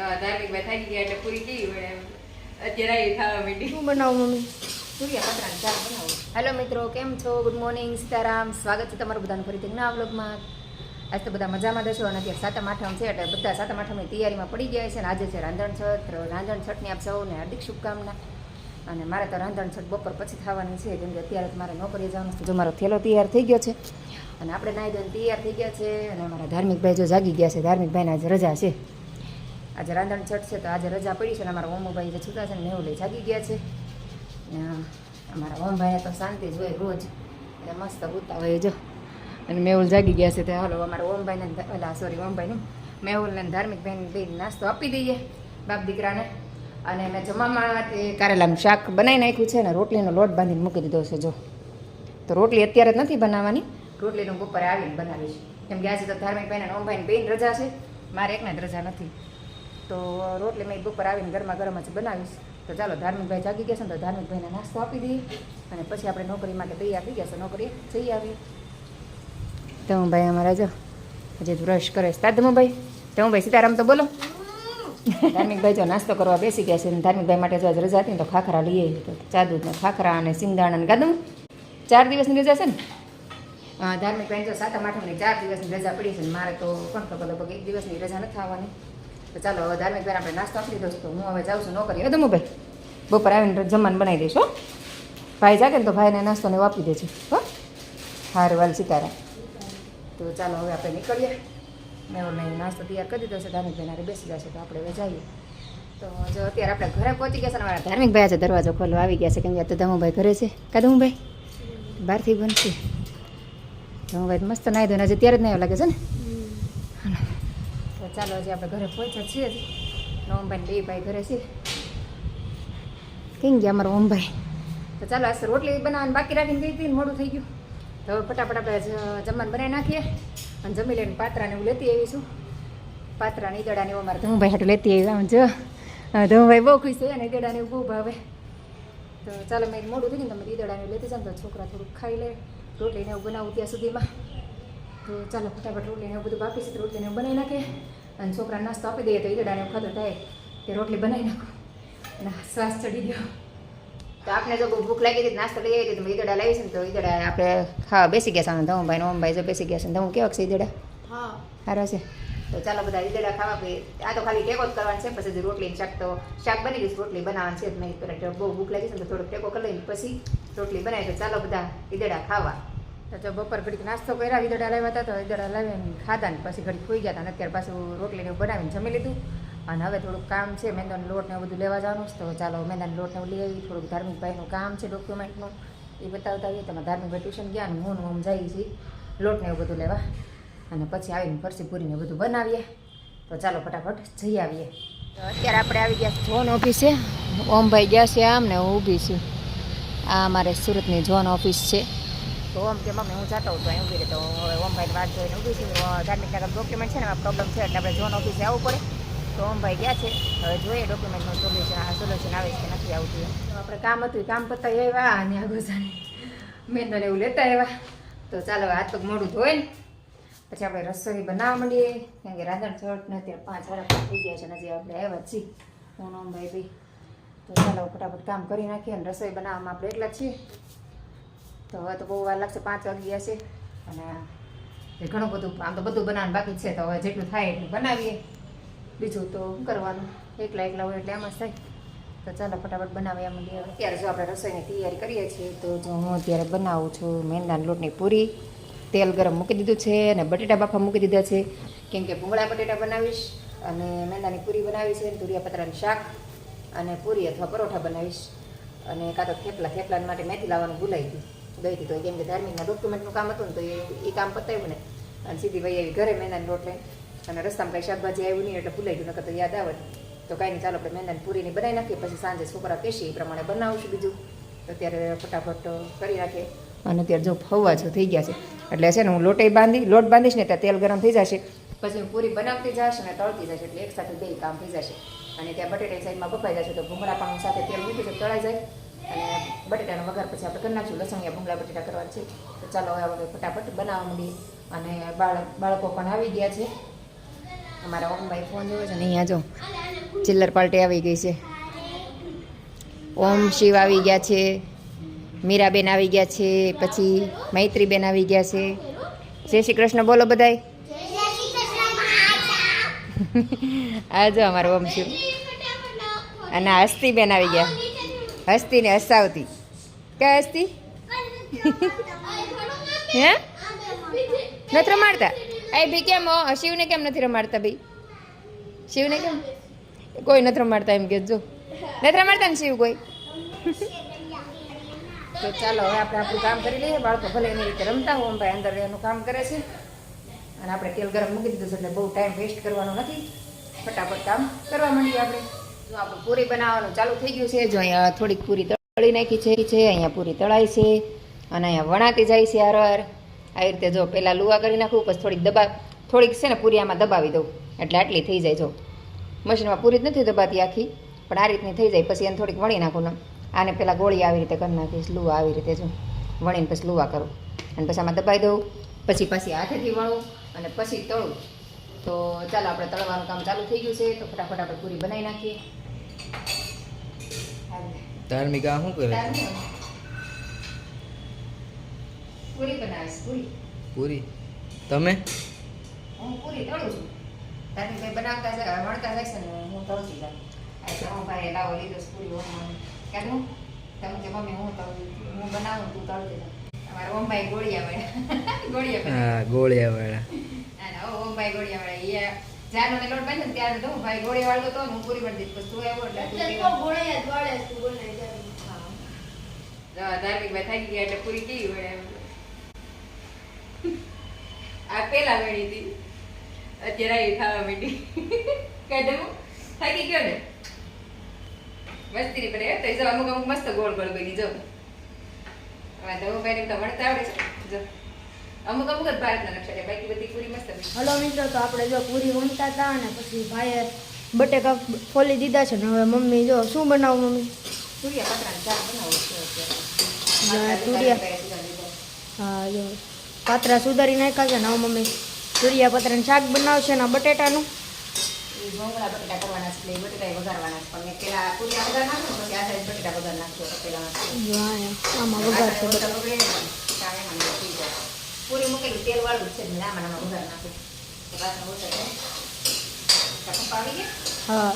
તો ધાર્મિકભાઈ થાકી ગયા એટલે પૂરી કેવી અત્યારે ખાવા માંડી. શું બનાવું મમ્મી? હેલો મિત્રો કેમ છો? Good morning Sitaram. સ્વાગત છે તમારું બધાનું ફરીથી નવા વ્લોગમાં આજ તો બધા મજામાં દેશો અને અત્યારે સાતમ આઠમ છે એટલે બધા સાતમ આઠમની તૈયારીમાં પડી ગયા છે અને આજે છે રાંધણ છઠ. રાંધણ છઠની આપ સૌને હાર્દિક શુભકામના. અને મારે તો રાંધણ છઠ બપોર પછી થવાની છે કેમ કે અત્યારે મારે નોકરીએ જવાનું છે જો મારો થેલો તૈયાર થઈ ગયો છે. અને આપણે નાઈ ધોઈને તૈયાર થઈ ગયા છે અને અમારા ધાર્મિકભાઈ જો જાગી ગયા છે ધાર્મિકભાઈને આજે રજા છે. આજે રાંધણ છઠ છે તો આજે રજા પડી છે અને અમારા ઓમભાઈ જે છૂટા છે ને એવું લઈ જાગી ગયા છે. ને અમારા ઓમભાઈ તો શાંતિ જ હોય રોજ. એટલે મસ્ત ઉતા હોય જો. અને મેહુલ જાગી ગયા છે તે હાલો અમારા ઓમભાઈને ઓલા સોરી ઓમભાઈને મેહુલને ધાર્મિક બહેન બેન નાસ્તો આપી દઈએ બાપ દીકરાને. અને મેં જમવામાં કારેલાનું શાક બનાવી નાખ્યું છે અને રોટલીનો લોટ બાંધીને મૂકી દીધો છે જો. તો રોટલી અત્યારે જ નથી બનાવવાની. રોટલીનું બપોરે આવીને બનાવીશ. કેમ કે આજે તો ધાર્મિકભાઈને અને ઓમભાઈને બેન રજા છે. મારે એકને જ રજા નથી. તો રોટલી મેં બપોર આવીને ગરમા ગરમ જ બનાવીશ. તો ચાલો ધાર્મિકભાઈ જાગી ગયા છે ને તો ધાર્મિકભાઈને નાસ્તો આપી દઈએ. અને પછી આપણે નોકરી માટે તૈયાર થઈ ગયા છે. નોકરી જઈ આવીએ. ધમુભાઈ અમારા જો હજી બ્રશ કરે છે. હું ભાઈ સીતારામ તો બોલો. ધાર્મિકભાઈ જો નાસ્તો કરવા બેસી ગયા છે અને ધાર્મિકભાઈ માટે જો આજ રજા હતી ને તો ખાખરા લઈએ. તો ચા દૂધને ખાખરા અને સિંગદાણા અને ગાદું. ચાર દિવસની રજા છે ને? ધાર્મિક ધાર્મિકભાઈ જો સાતમ આઠમની ચાર દિવસની રજા પડી છે ને મારે તો કોણ ખબર લગભગ એક દિવસની રજા નથી આવવાની. તો ચાલો, હવે ધાર્મિક ભાઈ આપણે નાસ્તો આપી દીધો તો હું હવે જાઉં છું નોકરી. હવે તમે ભાઈ બપોર આવીને જમવાનું બનાવી દઈશ, હો. ભાઈ જાગે ને તો ભાઈને નાસ્તો ને આપી દેજો, હો. હારું વાલ સિતારા તો ચાલો, હવે આપણે નીકળીએ. મેં મેં નાસ્તો તૈયાર કરી દીધો છે ધાર્મિકભાઈ નારે બેસી જશે, તો આપણે હવે જઈએ. તો જો અત્યારે આપણે ઘરે પહોંચી ગયા છે મારા મારા ધાર્મિકભાઈ આજે દરવાજો ખોલવા આવી ગયા છે, કેમ કે તો ધમુભાઈ ઘરે છે. કા ધમુભાઈ બહારથી બનશે ધમુભાઈ ભાઈ મસ્ત નાહી ધોઈને હજી ત્યારે જ નહીં લાગે છે ને? ચાલો હજી આપણે ઘરે પહોંચ્યા છીએ જ. ઓમભાઈ બે ભાઈ ઘરે છે. કેમ ગયા અમારો ઓમભાઈ તો ચાલો આ રોટલી બનાવવાની બાકી રાખીને ગઈ હતી મોડું થઈ ગયું. તો હવે ફટાફટ આપણે જમવાનું બનાવી નાખીએ. અને જમી લઈને પાત્રાને હું લેતી આવીશું પાત્રાને ઈદડાને એવું મારે ધમભાઈ હાટું લેતી આવી. આમ જો ધમભાઈ બહુ ખુશ છે અને એવું બહુ ભાવે. તો ચાલો મેં મોડું થઈ ગયું તમે ઈદડાને લેતી જાઉં તો છોકરા થોડુંક ખાઈ લે, રોટલીને એવું બનાવું ત્યાં સુધીમાં. તો ચાલો ફટાફટ રોટલીને એવું બધું બાકી છે રોટલીને બનાવી નાખીએ. અને છોકરાને નાસ્તો આપી દઈએ તો ઈદડાને ખાતો થાય. તે રોટલી બનાવી નાખો. અને શ્વાસ ચડી ગયો. તો આપણે જો ભૂખ લાગી હતી નાસ્તો લઈ આવી હતી તો મેં ઈદડા લાવી છે ને તો ઈદડા આપણે ખાવા બેસી ગયા છે. ધમભાઈ ને ઓમભાઈ જો બેસી ગયા છે. ધમ કેવા છે ઈદડા હા. સારો છે. તો ચાલો બધા ઈદડા ખાવા પી આ તો ખાલી ટેકો જ કરવાનો છે. પછી રોટલી શાક તો શાક બની ગયું રોટલી બનાવવાનું છે પેલા બહુ ભૂખ લાગી છે ને તો થોડોક ટેકો કરી લઈને પછી રોટલી બનાવી તો ચાલો બધા ઈદડા ખાવા. તો બપોર ઘડીક નાસ્તો કર્યા વિદડા લાવ્યા હતા, તો વિદડા લાવીને ખાધા ને પછી ઘડીક ખોઈ ગયા હતા. અને અત્યારે પાછું રોટલીને બનાવીને જમી લીધું. અને હવે થોડુંક કામ છે, મેંદાનો લોટ ને બધું લેવા જવાનું છે. તો ચાલો મેંદાનો લોટ ને લઈ આવી. થોડુંક ધાર્મિક ભાઈનું કામ છે ડોક્યુમેન્ટનું એ બતાવતા આવીએ. તમે ધાર્મિક ભાઈ ટ્યુશન ગયા ને હું હું જઈએ છીએ. લોટ ને એવું બધું લેવા. અને પછી આવીને ફરસી પૂરીને બધું બનાવીએ. તો ચાલો ફટાફટ જઈ આવીએ. તો અત્યારે આપણે આવી ગયા ઝોન ઓફિસે. ઓમભાઈ ગયા છે આમ ને હું ઊભી છું. આ અમારે સુરતની ઝોન ઓફિસ છે. તો ઓમ કે મમ્મી, હું જાતો હતો અહીં ઊભી તો હવે ઓમભાઈ વાત જોઈને ઊભી છું. ધાર્મિક નગર ડોક્યુમેન્ટ છે ને, એમાં પ્રોબ્લેમ છે, એટલે આપણે જોન ઓફિસે આવવું પડે. તો ઓમભાઈ ગયા છે. હવે જોઈએ ડોક્યુમેન્ટનું સોલ્યુશન આ સોલ્યુશન આવે છે કે નથી આવતું આપણે કામ હતું કામ પતાવી આવ્યા અને આ ગોસાને મેં એવું લેતા આવ્યા. તો ચાલો હાથ પગ મોડું ધોઈ ને. પછી આપણે રસોઈ બનાવવા માંડીએ, કારણ કે રાંધણ છોડ નથી પાંચ વાળા થઈ ગયા છે ને આપણે આવ્યા છીએ. હું ઓમભાઈ બી તો ચાલો, ફટાફટ કામ કરી નાખીએ અને રસોઈ બનાવવામાં આપણે એટલા છીએ. તો હવે તો બહુ વાર લાગશે, પાંચ વાગી છે અને ઘણું બધું, આમ તો બધું બનાવવાનું બાકી છે, તો હવે જેટલું થાય એટલું બનાવીએ. બીજું તો શું કરવાનું? એકલા એકલા હોય એટલે એમ થાય. તો ચાલો, ફટાફટ બનાવીએ એમ અત્યારે જો આપણે રસોઈની તૈયારી કરીએ છીએ, તો જો હું અત્યારે બનાવું છું મેંદાના લોટની પૂરી. તેલ ગરમ મૂકી દીધું છે અને બટેટા બાફા મૂકી દીધા છે. કેમ કે ભૂંગળા બટેટા બનાવીશ અને મેંદાની પૂરી બનાવી છે તુરિયા પતરાનું શાક અને પૂરી અથવા પરોઠા બનાવીશ. અને કાં તો થેપલા થેપલા માટે મેથી લાવવાનું ભૂલાઈ ગયું. ગઈ દીધો. કેમ કે ધાર્મિકના ડોક્યુમેન્ટનું કામ હતું ને તો એ એ કામ પતાવ્યું ને અને સીધી ભાઈ આવી ઘરે મેંદાની લોટ લઈને અને રસ્તામાં કંઈ શાકભાજી આવ્યું નહીં એટલે ભૂલાઈ ગયું, નકર તો યાદ આવે. તો કાંઈ નહીં, ચાલો આપણે મેંદાની પૂરીની બનાવી નાખીએ, પછી સાંજે છોકરા કહેશે એ પ્રમાણે બનાવશું બીજું. અત્યારે ફટાફટ કરી નાખીએ. અને અત્યારે જો ફવા જો થઈ ગયા છે. એટલે છે ને હું લોટે બાંધી લોટ બાંધીશ ને ત્યાં તેલ ગરમ થઈ જશે. પછી હું પૂરી બનાવતી જશે અને તળતી જશે એટલે એક સાથે બે કામ થઈ જશે. અને ત્યાં બટેટા સાઈડમાં બફાઈ જશે તો ભૂંગળા પણ સાથે તેલ મૂકી તળાઈ જાય. અને બટેટાનો વઘાર પછી આપણે કરી નાખશું. લસણિયા ભૂંગળા બટેટા કરવા છે. તો ચાલો હવે ફટાફટ બનાવવા માંડીએ. અને બાળક બાળકો પણ આવી ગયા છે. અમારા ઓમભાઈ ફોન જોવે છે ને અહીંયા જો ચિલ્લર પાર્ટી આવી ગઈ છે. ઓમ શિવ આવી ગયા છે. મીરાબેન આવી ગયા છે. પછી મૈત્રીબેન આવી ગયા છે. જય શ્રી કૃષ્ણ બોલો બધાય. આ જો અમારો ઓમ શિવ. અને હસ્તીબેન આવી ગયા. હસ્તી ને હસાવતી. ક્યાં હસ્તી? હે? નથી રમાડતા? એ ભી કેમ? શિવને કેમ નથી રમાડતા ભાઈ? શિવને કેમ? કોઈ નથી રમાડતા એમ કે જો નથી રમાડતા ને શિવ કોઈ? તો ચાલો, હવે આપણે આપણું કામ કરી લઈએ. બાળકો ભલે એની રીતે રમતા હોય ભાઈ અંદર એનું કામ કરે છે. અને આપણે તેલ ગરમ મૂકી દીધું છે એટલે બહુ ટાઈમ વેસ્ટ કરવાનો નથી. ફટાફટ કામ કરવા માંડીએ આપણે. જો આપણું પૂરી બનાવવાનું ચાલુ થઈ ગયું છે, જો અહીંયા થોડીક પૂરી તળી નાખી છે છે, અહીંયા પૂરી તળાય છે અને અહીંયા વણાતી જાય છે હાર આવી રીતે જો પહેલાં લુવા કરી નાખું, પછી થોડીક દબા, થોડીક છે ને પૂરી આમાં દબાવી દઉં. એટલે આટલી થઈ જાય જો. મશીનમાં પૂરી જ નથી દબાતી આખી, પણ આ રીતની થઈ જાય. પછી એને થોડીક વણી નાખું આને પહેલાં ગોળી આવી રીતે કરી નાખીશ, લુવા આવી રીતે જો. વણીને પછી લુવા કરું. અને પછી આમાં દબાઈ દઉં. પછી પાછી હાથેથી વણું અને પછી તળું. તો ચાલો, આપણે તળવાનું કામ ચાલુ થઈ ગયું છે. તો ફટાફટ આપણે પૂરી બનાવી નાખીએ. ધાર્મિક શું કરે? પૂરી બનાવીશ પૂરી. પૂરી? તમે? હું પૂરી તળું છું. તારી ભાઈ બનાવતા છે વણતા જાય છે ને હું તળતી જાઉં. આ ભાઈ લાવો લીધો પૂરી ઓમ કહેતું તમે કે મમ્મી હું તળું. હું બનાવું તું તળતી જા અમારા ઓમભાઈ ગોળિયા વાળા ગોળિયા હા ગોળિયા વાળા ના ના ઓમભાઈ ગોળિયા વાળા એ જ્યારનો મને લોટ બાંધ્યો ત્યારે તો ભાઈ ગોળી વાળો તો હું પૂરી બનાવી દીધી તું આવ્યો એટલે તું લેવા. હા. ધાર્મિક ભાઈ થાકી ગયા એટલે પૂરી કેવી હોય એમ. આ પેલા વેણી હતી. અત્યારે આવી ખાવા માંડી. દઉં થાકી ગયો ને? મસ્તી પડે. તો જો અમુક અમુક મસ્ત ગોળ ગોળ બની જો હવે દવું તો વણતા આવડે છે. જો. અમુક અમુક જ ભારતના નકશા છે. બાકી બધી પૂરી મસ્ત હલો મિત્રો તો આપણે જો પૂરી વણતા હતા અને પછી ભાઈએ બટેકા ફોલી દીધા છે ને હવે મમ્મી જો શું બનાવું મમ્મી? સૂર્યા પતરાનું શાક બનાવું છું. હા જો. પાત્રા સુધારી નાખ્યા છે ને હવે મમ્મી. સૂર્યા પાત્રાનું શાક બનાવશે ને બટેટાનું. ભોંગળા બટેટા કરવાના છે બટેટા વઘારવાના છે. પણ મેં પેલા પૂરી વઘાર નાખો પછી આ સાઈડ બટેટા વઘાર નાખજો પેલા આમાં વઘાર છે બટેટા તેલ વાળું છે ને આમાં આમાં વઘાર નાખું છે. તો પપ્પા આવી ગયા? હા.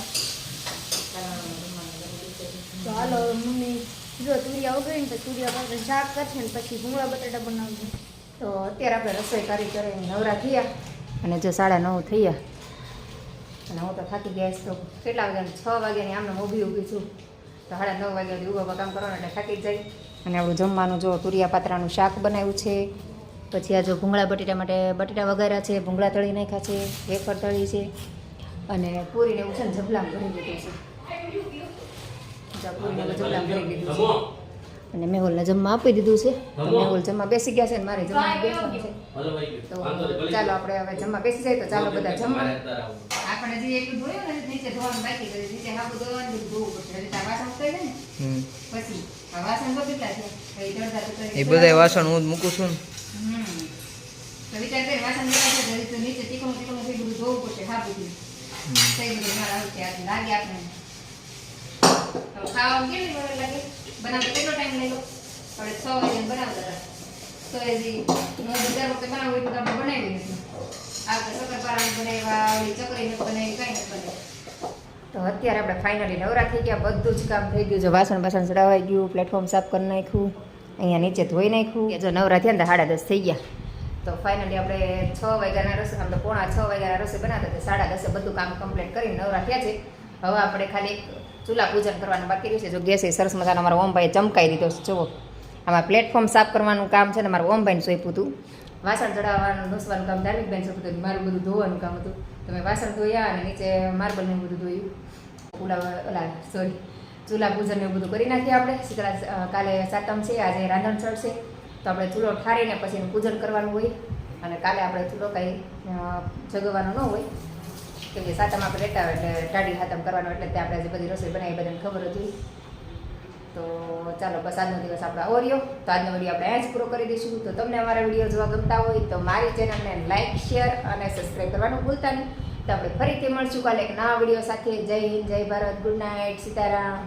ચાલો, મમ્મી જો તુરિયા ઉગરીને તો તુરિયા પત્રનું શાક કરશે ને પછી ભૂંગળા બટાટા બનાવજો તો અત્યારે આપણે રસોઈ કરી કરીને નવરા થયા અને જો સાડા નવ થયા. અને હું તો થાકી ગયા છે તો. કેટલા વાગ્યા છ વાગ્યાની આમને ઊભી ઊભી છું. તો સાડા નવ વાગ્યા સુધી ઊભા કામ કરવાનું એટલે થાકી જાય. અને આપણું જમવાનું જો તુરિયા પાત્રાનું શાક બનાવ્યું છે. પછી આ જો ભૂંગળા બટેટા માટે બટેટા વગેરે છે ભૂંગળા તળી નાખ્યા છે વેફર તળી છે અને પૂરીને એવું છે ને જબલામ ભરી દીધું છે. જો પૂરીને હવે ભરી દીધું છે. અને મેહુલને જમવા આપી દીધું છે. મેહુલ જમવા બેસી ગયા છે ને મારે જમવા બેસવાનું છે. તો ચાલો આપણે હવે જમવા બેસી જાય તો ચાલો બધા જમવા. આપણે જે એટલું ધોયું ને નીચે ધોવાનું બાકી છે નીચે હાબુ ધોવાનું બધું ધોવું પડશે. એટલે આ વાસણ ઉતરી ને? પછી આ વાસણ તો કેટલા છે? એ બધા વાસણ હું મૂકું છું ને હમ. તો વિચાર કરી વાસણ કેટલા છે તો નીચે ચીકણું ચીકણું થઈ બધું ધોવું પડશે હાબુથી લાગે આપણે તો આપણે બનાવું આપણે નથી આ વખતે શક્કરપારા બનાવ્યા તો અત્યારે આપણે ફાઇનલી નવરા થઈ ગયા. બધું જ કામ થઈ ગયું. છે વાસણ બાસણ ચડાવાઈ ગયું પ્લેટફોર્મ સાફ કરી નાખ્યું, અહીંયા નીચે ધોઈ નાખ્યું. જો નવરા થયા ને સાડા દસ થઈ ગયા. તો ફાઇનલી આપણે છ વાગ્યાના રસોઈ, આમ તો પોણા છ વાગ્યાના રસોઈ બનાવતા હતા, સાડા દસે બધું કામ કમ્પ્લીટ કરીને નવરા થયા છે. હવે આપણે ખાલી ચૂલા પૂજન કરવાનું બાકી રહ્યું છે. જો ગેસ એ સરસ મજાનો અમારા ઓમભાઈએ ચમકાઈ દીધો છે, જુઓ. આમાં પ્લેટફોર્મ સાફ કરવાનું કામ છે ને મારું ઓમભાઈને સોંપ્યું હતું. વાસણ ચડાવવાનું ઘસવાનું કામ ધાર્મિકબેન સોંપ્યું હતું. મારું બધું ધોવાનું કામ હતું. તો મેં વાસણ ધોયા અને નીચે માર્બલ ને બધું ધોયું. પુલાવ, ઓલા સોરી ચૂલા પૂજન એવું બધું કરી નાખીએ આપણે. શીતળા કાલે સાતમ છે, આજે રાંધણ ચડશે તો આપણે ચૂલો ઠારીને પછી એનું પૂજન કરવાનું હોય અને કાલે આપણે ચૂલો કાંઈ જગવાનો ન હોય કેમ કે સાતમ આપણે રહેતા એટલે ટાઢી હાતમ કરવાનું એટલે તે આપણે જે બધી રસોઈ બનાવી બધાને ખબર જ હોય. તો ચાલો બસ આજનો દિવસ આપણે આવો તો આજનો વીડિયો આપણે અહીંયા જ પૂરો કરી દઈશું. તો તમને અમારા વીડિયો જોવા ગમતા હોય તો મારી ચેનલને લાઇક શેર અને સબસ્ક્રાઈબ કરવાનું ભૂલતા નહીં. તો આપણે ફરીથી મળશું કાલે એક નવા વીડિયો સાથે. જય હિન્દ, જય ભારત. Good night, Sitaram.